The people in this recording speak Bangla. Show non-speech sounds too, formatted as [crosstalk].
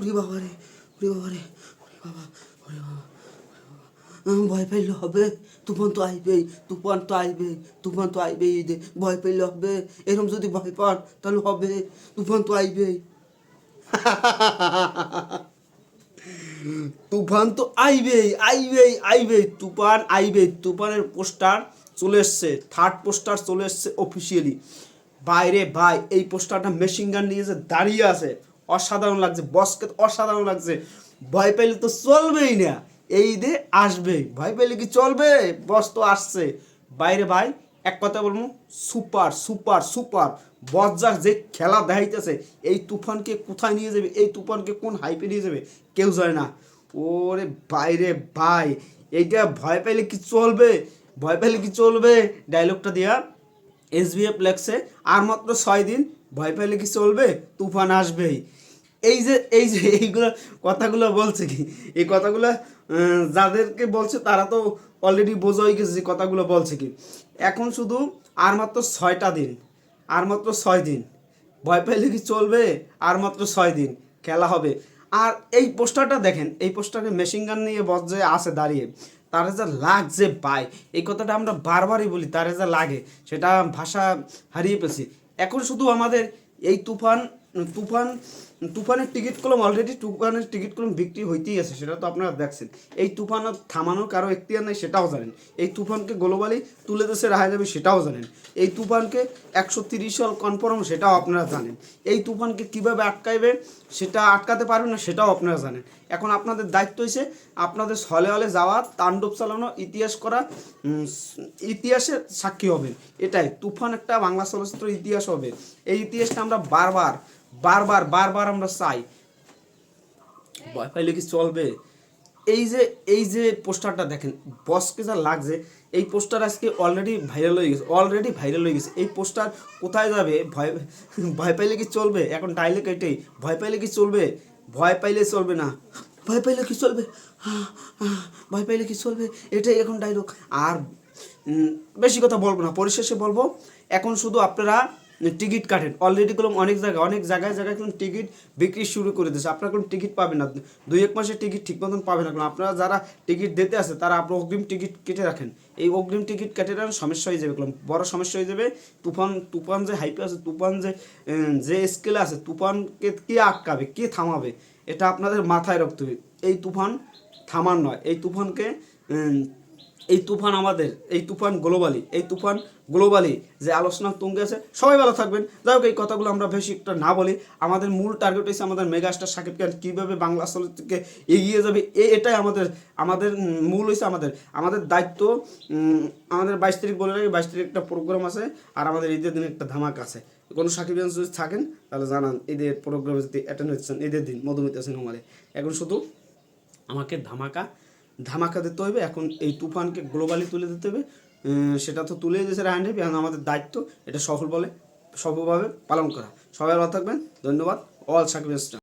উরি বাবা রে উরি বাবা রে উরি বাবা উরি বাবা ভয় পাইলে হবে, তুফান তো আইবেই, তুফান তো আইবেই, তুফান তো আইবেই দে ভয় পাইলে হবে। এরকম যদি ভয় পান, তাহলে হবে, তুফান তো আইবেই। [laughs] তুফান তো আইবেই আইবেই আইবেই, তুফান আইবেই। তুফানের পোস্টার চলে এসছে থার্ড পোস্টার চলে এসছে অফিসিয়ালি বাইরে ভাই, এই পোস্টারটা মেশিন গান নিয়ে যে দাঁড়িয়ে আছে। অসাধারণ লাগছে, বসকে তো অসাধারণ লাগছে। ভয় পেলে তো চলবেই না। এই ঈদে আসবেই ভয় পেলে কি চলবে? বস তো আসছে। বাইরে ভাই, এক কথা বলব, সুপার সুপার সুপার। বজ্জার যে খেলা দেখাইতেছে, এই তুফানকে কোথায় নিয়ে যাবে? এই তুফানকে কোন হাইপে নিয়ে যাবে? কেউ জানে না। ওরে বাইরে ভাই, এইটা ভয় পেলে কি চলবে? ভয় পেলে কি চলবে? ডায়লগটা দিয়া এসবিএফ লেখছে, আর মাত্র ছয় দিন, ভয় পেলে কি চলবে? তুফান আসবেই। এই যে এই যে, এইগুলো কথাগুলো বলছে কি? এই কথাগুলো যাদেরকে বলছে তারা তো অলরেডি বোঝা হয়ে গেছে যে কথাগুলো বলছে কি। এখন শুধু আর মাত্র ছয়টা দিন, আর মাত্র ছয় দিন। ভয় পেলে কি চলবে? আর মাত্র ছয় দিন খেলা হবে। আর এই পোস্টারটা দেখেন, এই পোস্টারে মেশিন গান নিয়ে বস যে আছে দাঁড়িয়ে, তারা যা লাগছে বাই এই কথাটা আমরা বারবারই বলি, তারা যা লাগে, সেটা ভাষা হারিয়ে পেয়েছি এখন শুধু আমাদের এই তুফান তুফান, তুফানের টিকিট কলম অলরেডি তুফানের টিকিট কলম বিক্রি হইতেই আছে, সেটা তো আপনারা দেখছেন। এই তুফান থামানোর কারও এখতিয়ার নেই, সেটাও জানেন। এই তুফানকে গ্লোবালি তুলে দেশে রাখা যাবে সেটাও জানেন। এই তুফানকে একশো তিরিশ সাল কনফার্ম সেটাও আপনারা জানেন। এই তুফানকে কীভাবে আটকাইবে, সেটা আটকাতে পারবেন না, সেটাও আপনারা জানেন। এখন আপনাদের দায়িত্ব হয়েছে আপনাদের হলে হলে যাওয়া, তাণ্ডব চালানো, ইতিহাস করা ইতিহাসের সাক্ষী হবেন। এটাই, তুফান একটা বাংলা চলচ্চিত্র ইতিহাস হবে। এই ইতিহাসটা আমরা বারবার বারবার বারবার আমরা চাই। ভয় পাইলে কি চলবে? এই যে এই যে পোস্টারটা দেখেন বসকে যা লাগছে এই পোস্টার আজকে অলরেডি ভাইরাল হয়ে গেছে অলরেডি ভাইরাল হয়ে গেছে। এই পোস্টার কোথায় যাবে? ভয় ভয় পাইলে কি চলবে? এখন ডাইলেক্ট এটাই ভয় পাইলে কি চলবে? ভয় পাইলে চলবে না। ভয় পাইলে কি চলবে? ভয় পাইলে কি চলবে? এটাই এখন ডায়লগ আর বেশি কথা বলব না পরিশেষে বলব এখন শুধু আপনারা টিকিট কাটেন। অলরেডি কোনো অনেক জায়গায় অনেক জায়গায় জায়গায় কিন্তু টিকিট বিক্রি শুরু করে দিয়েছে। আপনারা কোনো টিকিট পাবেন না। দুই, এক মাসের টিকিট ঠিক মতন পাবেন না। আপনারা যারা টিকিট দিতে আছে তারা আপনার অগ্রিম টিকিট কেটে রাখেন। এই অগ্রিম টিকিট কেটে রাখেন সমস্যা হয়ে যাবে কোনো বড় সমস্যা হয়ে যাবে, তুফান তুফান যে হাইপে আছে, তুফান যে যে স্কেলে আছে, তুফানকে কে আটকাবে, কে থামাবে, এটা আপনাদের মাথায় রাখতে হবে। এই তুফান থামার নয়। এই তুফানকে এই তুফান আমাদের, এই তুফান গ্লোবালি এই তুফান গ্লোবালি যে আলোচনা তুঙ্গে আছে, সবাই ভালো থাকবেন। যাই হোক, এই কথাগুলো আমরা বেশি একটা না বলি। আমাদের মূল টার্গেট হচ্ছে আমাদের মেগাস্টার সাকিব খান, কীভাবে বাংলা চলচ্চিত্রকে এগিয়ে যাবে এটাই আমাদের আমাদের মূল হয়েছে আমাদের। আমাদের দায়িত্ব আমাদের বাইশ তারিখ বলে রাখি, বাইশ তারিখ একটা প্রোগ্রাম আছে, আর আমাদের ঈদের দিনে একটা ধামাক আছে। কোনো সাকিব খান যদি থাকেন, তাহলে জানান, ঈদের প্রোগ্রামে যদি অ্যাটেন্ড হচ্ছেন ঈদের দিন, মধুমিতা সিনেমালে। এখন শুধু আমাকে ধামাকা ধামাকা দিতে হবে এখন এই তুফানকে গ্লোবালি তুলে দিতে হবে সেটা তো তুলে দিয়েছে রায় রেপি এখন আমাদের দায়িত্ব এটা সফল বলে, সফলভাবে পালন করা। সবাই ভালো থাকবেন। ধন্যবাদ। অল সাকিব